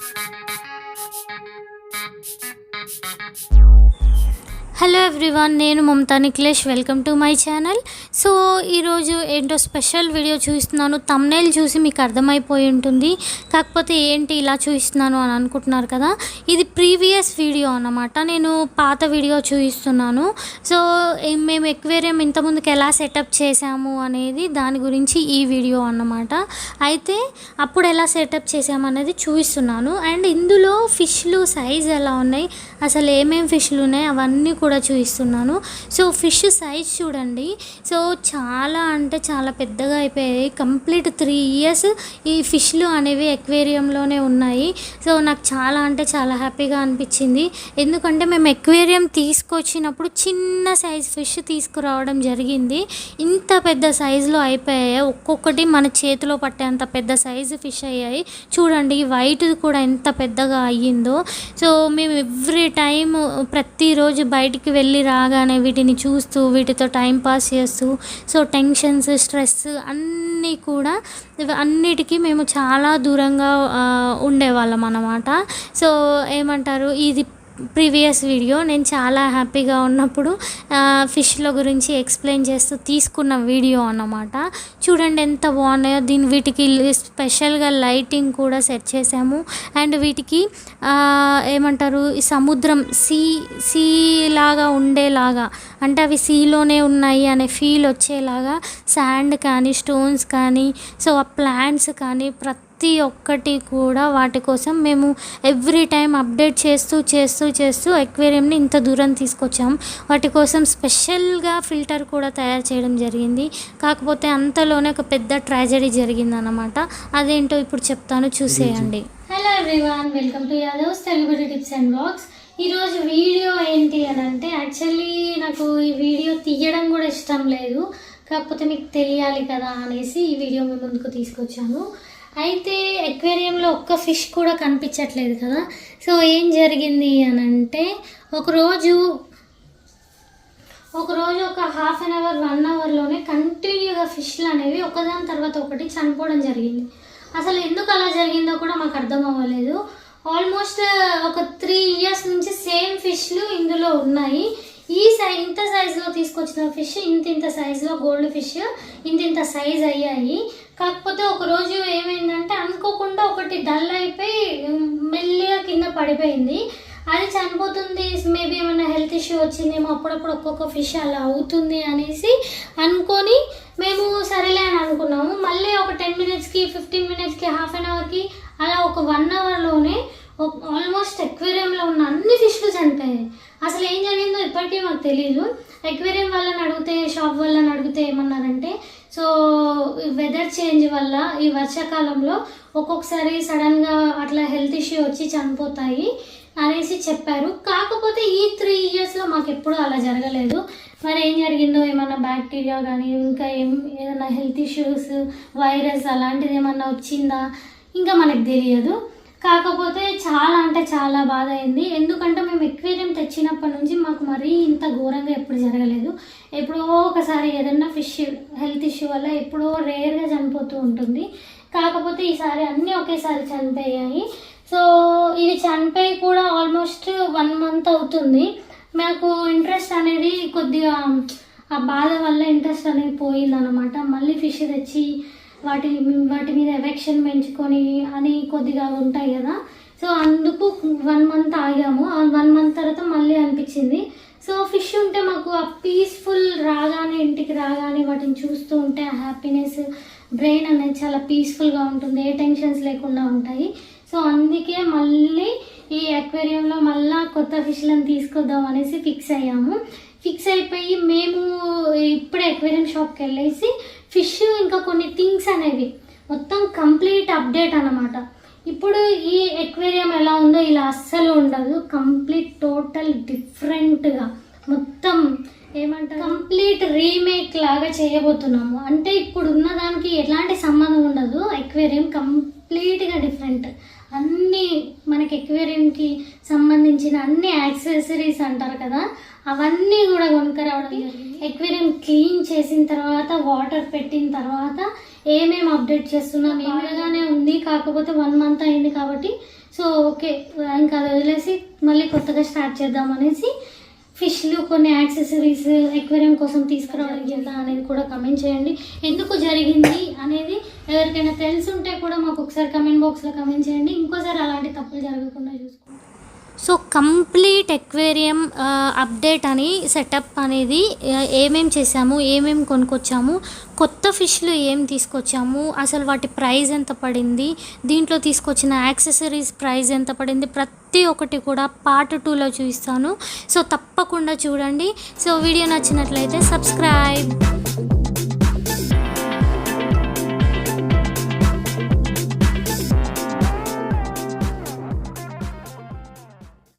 Thank you. Hello everyone నేను Mamata Nikhilesh. Welcome to my channel. So ఈరోజు ఏంటో special video చూస్తున్నాను. Thumbnail చూసి మీకు అర్థమైపోయి ఉంటుంది. కాకపోతే ఏంటి ఇలా చూపిస్తున్నాను అని అనుకుంటున్నారు కదా. ఇది ప్రీవియస్ వీడియో అన్నమాట. నేను పాత వీడియో చూపిస్తున్నాను సో మేము ఎక్వేరియం ఇంతకుముందుకు ఎలా సెటప్ చేసాము అనేది దాని గురించి ఈ వీడియో అన్నమాట. అయితే అప్పుడు ఎలా సెటప్ చేసాము అనేది చూపిస్తున్నాను అండ్ ఇందులో ఫిష్లు సైజ్ ఎలా ఉన్నాయి? అసలు ఏమేమి ఫిష్లు ఉన్నాయి? అవన్నీ కూడా కూడా చూపిస్తున్నాను. సో ఫిష్ సైజ్ చూడండి. సో చాలా అంటే చాలా పెద్దగా అయిపోయాయి. కంప్లీట్ త్రీ ఇయర్స్ ఈ ఫిష్లు అనేవి ఎక్వేరియంలోనే ఉన్నాయి. సో నాకు చాలా అంటే చాలా హ్యాపీగా అనిపించింది. ఎందుకంటే మేము ఎక్వేరియం తీసుకొచ్చినప్పుడు చిన్న సైజ్ ఫిష్ తీసుకురావడం జరిగింది. ఇంత పెద్ద సైజులో అయిపోయాయి. ఒక్కొక్కటి మన చేతిలో పట్టేంత పెద్ద సైజు ఫిష్ అయ్యాయి. చూడండి వైట్ కూడా ఎంత పెద్దగా అయ్యిందో. సో మేము ఎవ్రీ టైం ప్రతిరోజు బయటికి వెళ్ళి రాగానే వీటిని చూస్తూ వీటితో టైం పాస్ చేస్తూ సో టెన్షన్స్ స్ట్రెస్ అన్నీ కూడా అన్నిటికీ మేము చాలా దూరంగా ఉండేవాళ్ళం అన్నమాట. సో ఏమంటారు ఇది ప్రీవియస్ వీడియో నేను చాలా హ్యాపీగా ఉన్నప్పుడు ఫిష్ల గురించి ఎక్స్ప్లెయిన్ చేస్తూ తీసుకున్న వీడియో అన్నమాట. చూడండి ఎంత బాగున్నాయో. దీని వీటికి స్పెషల్గా లైటింగ్ కూడా సెట్ చేసాము అండ్ వీటికి ఏమంటారు ఈ సముద్రం సీ సీ లాగా ఉండేలాగా అంటే అవి సీలోనే ఉన్నాయి అనే ఫీల్ వచ్చేలాగా శాండ్ కానీ స్టోన్స్ కానీ సో ఆ ప్లాంట్స్ కానీ ప్రతి ప్రతి ఒక్కటి కూడా వాటి కోసం మేము ఎవ్రీ టైం అప్డేట్ చేస్తూ చేస్తూ చేస్తూ ఎక్వేరియంని ఇంత దూరం తీసుకొచ్చాం. వాటి కోసం స్పెషల్గా ఫిల్టర్ కూడా తయారు చేయడం జరిగింది. కాకపోతే అంతలోనే ఒక పెద్ద ట్రాజడీ జరిగిందన్నమాట. అదేంటో ఇప్పుడు చెప్తాను చూసేయండి. Hello everyone welcome to Yadav's Telugu tips and blogs ఈరోజు వీడియో ఏంటి అని అంటే యాక్చువల్లీ నాకు ఈ వీడియో తీయడం కూడా ఇష్టం లేదు. కాకపోతే మీకు తెలియాలి కదా అనేసి ఈ వీడియో మీ ముందుకు తీసుకొచ్చాను. అయితే ఎక్వేరియంలో ఒక్క ఫిష్ కూడా కనిపించట్లేదు కదా? సో ఏం జరిగింది అని అంటే ఒకరోజు ఒకరోజు ఒక హాఫ్ అన్ అవర్ వన్ అవర్లోనే కంటిన్యూగా ఫిష్లు అనేవి ఒకదాని తర్వాత ఒకటి చనిపోవడం జరిగింది. అసలు ఎందుకు అలా జరిగిందో కూడా మాకు అర్థం అవ్వలేదు. ఆల్మోస్ట్ ఒక త్రీ ఇయర్స్ నుంచి సేమ్ ఫిష్లు ఇందులో ఉన్నాయి. ఈ సై ఇంత సైజులో తీసుకొచ్చిన ఫిష్ ఇంత ఇంత సైజులో గోల్డ్ ఫిష్ ఇంత ఇంత సైజ్ అయ్యాయి. కాకపోతే ఒకరోజు ఏమైందంటే అనుకోకుండా ఒకటి డల్ అయిపోయి మెల్లిగా కింద పడిపోయింది. అది చనిపోతుంది. మేబీ ఏమైనా హెల్త్ ఇష్యూ వచ్చిందేమో అప్పుడప్పుడు ఒక్కొక్క ఫిష్ అలా అవుతుంది అనేసి అనుకొని మేము సరేలే అని అనుకున్నాము. మళ్ళీ ఒక టెన్ మినిట్స్కి ఫిఫ్టీన్ మినిట్స్కి హాఫ్ అన్ అవర్కి అలా ఒక వన్ అవర్లోనే ఆల్మోస్ట్ ఎక్వేరియంలో ఉన్న అన్ని ఫిష్లు చనిపోయాయి. అసలు ఏం జరిగింది? ఇప్పటికే మాకు తెలియదు ఎక్వేరియం వాళ్ళని అడిగితే షాప్ వాళ్ళని అడిగితే ఏమన్నారంటే సో వెదర్ చేంజ్ వల్ల ఈ వర్షాకాలంలో ఒక్కొక్కసారి సడన్గా అట్లా హెల్త్ ఇష్యూ వచ్చి చనిపోతాయి అనేసి చెప్పారు. కాకపోతే ఈ త్రీ ఇయర్స్లో మాకు ఎప్పుడూ అలా జరగలేదు. మరి ఏం జరిగిందో ఏమన్నా బ్యాక్టీరియా కానీ ఇంకా ఏం ఏదైనా హెల్త్ ఇష్యూస్ వైరస్ అలాంటిది ఏమన్నా వచ్చిందా? ఇంకా మనకు తెలియదు. కాకపోతే చాలా అంటే చాలా బాధ అయింది ఎందుకంటే మేము ఎక్వేరియం తెచ్చినప్పటి నుంచి మాకు మరీ ఇంత ఘోరంగా ఎప్పుడు జరగలేదు. ఎప్పుడో ఒకసారి ఏదన్నా ఫిష్ హెల్త్ ఇష్యూ వల్ల ఎప్పుడో రేర్గా చనిపోతూ ఉంటుంది. కాకపోతే ఈసారి అన్నీ ఒకేసారి చనిపోయాయి. సో ఇవి చనిపోయి కూడా ఆల్మోస్ట్ వన్ మంత్ అవుతుంది. మాకు ఇంట్రెస్ట్ అనేది కొద్దిగా ఆ బాధ వల్ల ఇంట్రెస్ట్ అనేది పోయిందనమాట మళ్ళీ ఫిష్ తెచ్చి వాటి వాటి మీద ఎఫెక్షన్ పెంచుకొని అని కొద్దిగా ఉంటాయి కదా. సో అందుకు వన్ మంత్ ఆగాము. ఆ వన్ మంత్ తర్వాత మళ్ళీ అనిపించింది. సో ఫిష్ ఉంటే మాకు ఆ పీస్ఫుల్ రాగానే ఇంటికి రాగానే వాటిని చూస్తూ ఉంటే ఆ హ్యాపీనెస్ బ్రెయిన్ అనేది చాలా పీస్ఫుల్గా ఉంటుంది. ఏ టెన్షన్స్ లేకుండా ఉంటాయి. సో అందుకే మళ్ళీ ఈ అక్వేరియంలో మళ్ళా కొత్త ఫిష్లను తీసుకొద్దాం అనేసి ఫిక్స్ అయ్యాము. ఫిక్స్ అయిపోయి మేము ఇప్పుడే అక్వేరియం షాప్కి వెళ్ళేసి ఫిష్ ఇంకా కొన్ని థింగ్స్ అనేవి. మొత్తం కంప్లీట్ అప్డేట్ అన్నమాట. ఇప్పుడు ఈ ఎక్వేరియం ఎలా ఉందో ఇలా అస్సలు ఉండదు. కంప్లీట్ టోటల్ డిఫరెంట్గా. మొత్తం ఏమంటారు? కంప్లీట్ రీమేక్ లాగా చేయబోతున్నాము. అంటే ఇప్పుడు ఉన్న దానికి ఎలాంటి సంబంధం ఉండదు. ఎక్వేరియం కంప్లీట్గా డిఫరెంట్. అన్ని మనకి ఎక్వేరియంకి సంబంధించిన అన్ని యాక్సెసరీస్ అంటారు కదా అవన్నీ కూడా కొనుక్కరావడం ఎక్వేరియం క్లీన్ చేసిన తర్వాత వాటర్ పెట్టిన తర్వాత ఏమేమి అప్డేట్ చేస్తున్నాం? ఏమేగానే ఉంది? కాకపోతే వన్ మంత్ అయింది కాబట్టి సో ఓకే ఇంకా అది వదిలేసి మళ్ళీ కొత్తగా స్టార్ట్ చేద్దాం అనేసి ఫిష్లు కొన్ని యాక్సెసరీస్ ఎక్వేరియం కోసం తీసుకురావడం జరిగిందా అనేది కూడా కమెంట్ చేయండి. ఎందుకు జరిగింది అనేది ఎవరికైనా తెలిసి ఉంటే కూడా మాకు ఒకసారి కమెంట్ బాక్స్లో కమెంట్ చేయండి. ఇంకోసారి అలాంటి తప్పులు జరగకుండా చూసుకోండి. సో కంప్లీట్ ఎక్వేరియం అప్డేట్ అని సెటప్ అనేది ఏమేం చేసాము ఏమేం కొనుక్కొచ్చాము కొత్త ఫిష్లు ఏం తీసుకొచ్చాము అసలు వాటి ప్రైస్ ఎంత పడింది దీంట్లో తీసుకొచ్చిన యాక్సెసరీస్ ప్రైస్ ఎంత పడింది ప్రతి ఒక్కటి కూడా పార్ట్ టూలో చూపిస్తాను. సో తప్పకుండా చూడండి. సో వీడియో నచ్చినట్లయితే సబ్స్క్రైబ్.